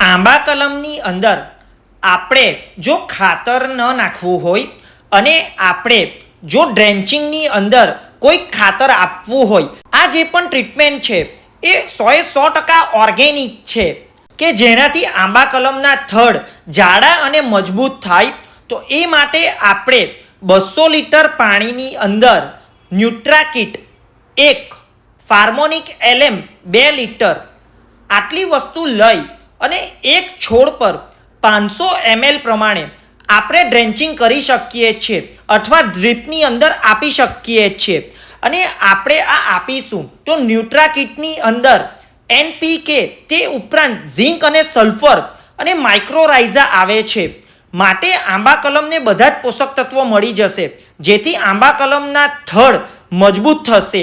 આંબા કલમની અંદર આપણે જો ખાતર ન નાખવું હોય અને આપણે જો ડ્રેન્ચિંગની અંદર કોઈ ખાતર આપવું હોય, આ જે પણ ટ્રીટમેન્ટ છે, એ સોએ સો ટકા ઓર્ગેનિક છે. કે જેનાથી આંબા કલમના થડ જાડા અને મજબૂત થાય, તો એ માટે આપણે બસો લીટર પાણીની અંદર ન્યુટ્રાકીટ એક, ફાર્મોનિક એલેમ બે લીટર આટલી વસ્તુ લઈ અને એક છોડ પર પાંચસો એમએલ પ્રમાણે આપણે ડ્રેન્ચિંગ કરી શકીએ છીએ અથવા ડ્રીપની અંદર આપી શકીએ છીએ. અને આપણે આ આપીશું તો ન્યુટ્રા કિટની અંદર એનપીકે તે ઉપરાંત ઝિંક અને સલ્ફર અને માઇક્રોરાઇઝા આવે છે. માટે આંબા કલમને બધા જ પોષક તત્વો મળી જશે. જેથી આંબા કલમના થડ મજબૂત થશે.